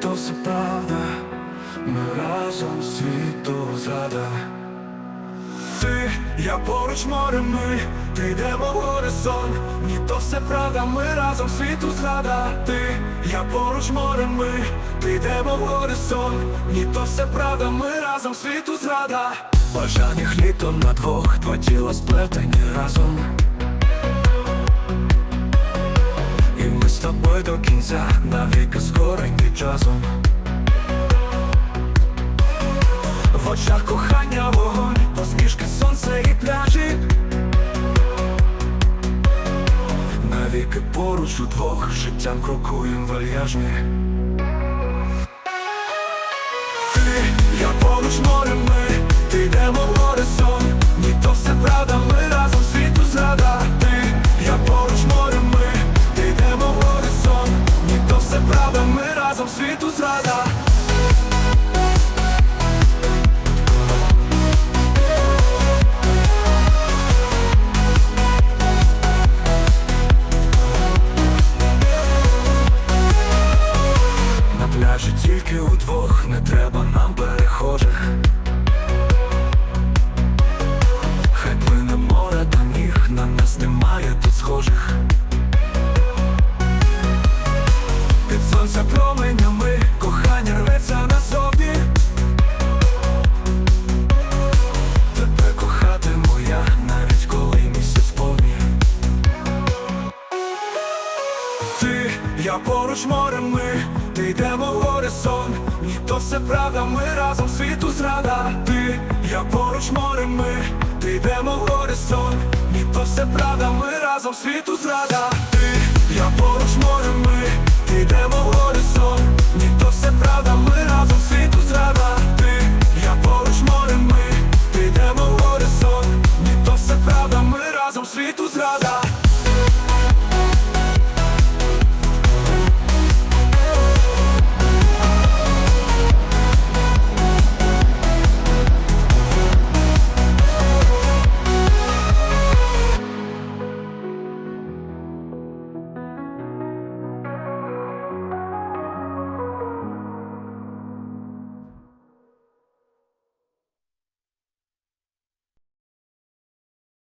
то все правда, ми разом світу зрада. Ти, я поруч море, ми, ти йдемо в горизонт, ні то все правда, ми разом світу зрада. Ти, я поруч море, ми, ти йдемо в горизонт, ні то все правда, ми разом світу зрада. бажаних літом на двох, два тіла сплетені разом. Кінця, навіки скорені часом. В очах кохання вогонь, посмішки сонце і пляжі. Навіки поруч удвох, життям крокуєм вальяжні разом світу зрада. На пляжі тільки удвох, не треба нам перехожих ти, я поруч морем ми, ти йдемо в горизонт. Ні, то все правда, ми разом світу зрада. Ти, я поруч морем ми, ти йдемо в горизонт. Ні, то все правда, ми разом світу зрада